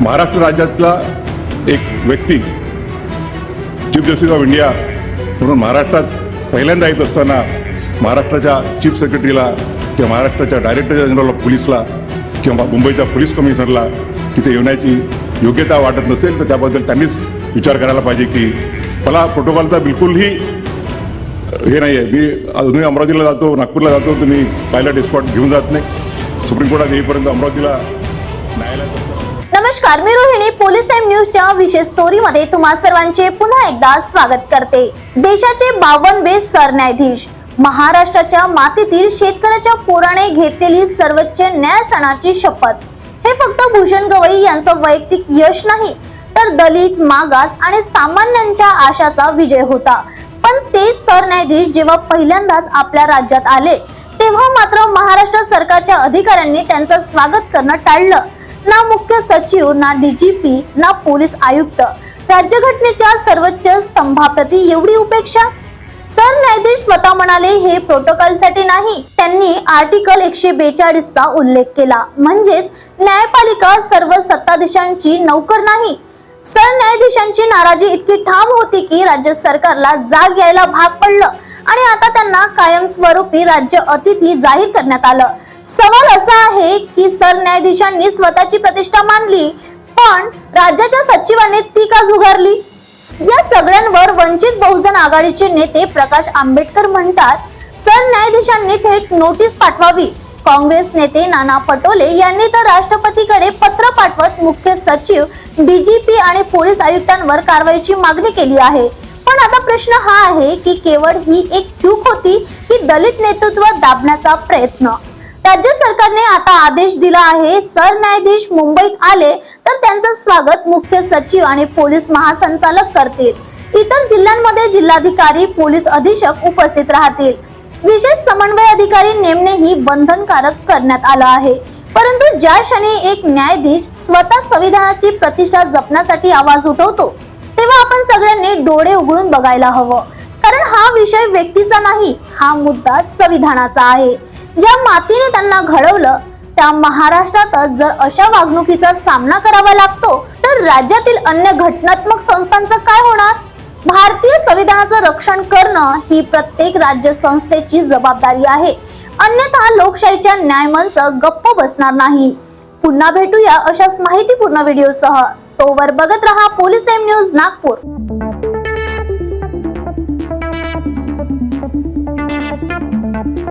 महाराष्ट्र राज्यातला एक व्यक्ती चीफ जस्टिस ऑफ इंडिया म्हणून महाराष्ट्रात पहिल्यांदा येत असताना महाराष्ट्राच्या चीफ सेक्रेटरीला किंवा महाराष्ट्राच्या डायरेक्टर जनरल ऑफ पोलीसला किंवा मुंबईच्या पोलीस कमिशनरला तिथे येण्याची योग्यता वाटत नसेल तर त्याबद्दल त्यांनीच विचार करायला पाहिजे की मला प्रोटोकॉलचा बिलकुलही हे नाही आहे मी अजूनही अमरावतीला जातो नागपूरला जातो तुम्ही पायलट एस्कॉट घेऊन जात नाही. सुप्रीम कोर्टात येईपर्यंत अमरावतीला नमस्कार मी रोहिणी. पोलीस टाइम न्यूजच्या विशेष स्टोरीमध्ये तुम्हा सर्वांचे पुन्हा एकदा स्वागत करते. देशाचे बावनवे सरन्यायाधीश महाराष्ट्राच्या मातीतील शेतकऱ्याच्या पोराने घेतलेली सर्वोच्च न्यायसनाची शपथ. हे फक्त भूषण गवई यांचं वैयक्तिक यश नाही तर दलित मागास आणि सामान्यांच्या आशाचा विजय होता. पण ते सरन्यायाधीश जेव्हा पहिल्यांदाच आपल्या राज्यात आले तेव्हा मात्र महाराष्ट्र सरकारच्या अधिकाऱ्यांनी त्यांचं स्वागत करणं टाळलं. ना मुख्य सचिव ना डीजीपी ना पोलीस आयुक्त. राज्यघटनेच्या सर्वोच्च स्तंभाप्रती एवढी उपेक्षा? सरन्यायाधीश स्वतः म्हणाले हे प्रोटोकॉलसाठी नाही. त्यांनी आर्टिकल एकशे बेचाळीस चा उल्लेख केला. म्हणजेच न्यायपालिका सर्व सत्ताधीशांची नौकर नाही. सरन्यायाधीशांची नाराजी इतकी ठाम होती की राज्य सरकारला जाग यायला भाग पडलं आणि आता त्यांना कायमस्वरूपी राज्य अतिथी जाहीर करण्यात आलं. सवाल असा आहे की सरन्यायाधीशांनी स्वतःची प्रतिष्ठा मानली पण राज्याच्या सचिवांनी ती का झुगारली? या सगळ्यांवर वंचित बहुजन आघाडीचे नेते प्रकाश आंबेडकर म्हणतात सरन्यायाधीशांनी थेट नोटीस पाठवावी. काँग्रेस नेते नाना पटोले यांनी तर राष्ट्रपतीकडे पत्र पाठवत मुख्य सचिव डीजीपी आणि पोलीस आयुक्तांवर कारवाईची मागणी केली आहे. पण आता प्रश्न हा आहे की केवळ ही एक चूक होती की दलित नेतृत्व दाबण्याचा प्रयत्न? राज्य सरकारने आता आदेश दिला आहे. सरन्यायाधीश मुंबईत आले तर त्यांचं स्वागत मुख्य सचिव आणि पोलीस महासंचालक करतील. इतर जिल्ह्यांमध्ये जिल्हाधिकारी पोलीस अधीक्षक उपस्थित राहतील. विशेष समन्वय अधिकारी नेमणेही बंधनकारक करण्यात आलं आहे. परंतु ज्या क्षणी एक न्यायाधीश स्वतः संविधानाची प्रतिष्ठा जपण्यासाठी आवाज उठवतो तेव्हा आपण सगळ्यांनी डोळे उघडून बघायला हवं. कारण हा विषय व्यक्तीचा नाही हा मुद्दा संविधानाचा आहे. ज्या मातीने त्यांना घडवलं त्या महाराष्ट्रातच जर अशा वागणुकीचा सामना करावा लागतो तर राज्यातील अन्य घटनात्मक संस्थांचं काय होणार? भारतीय संविधानाचं रक्षण करणं ही प्रत्येक राज्य संस्थेची जबाबदारी आहे. अन्यथा लोकशाहीच्या न्यायमंच गप्प बसणार नाही. पुन्हा भेटूया अशाच माहितीपूर्ण व्हिडिओसह. तोवर बघत रहा पोलीस टाइम न्यूज नागपूर.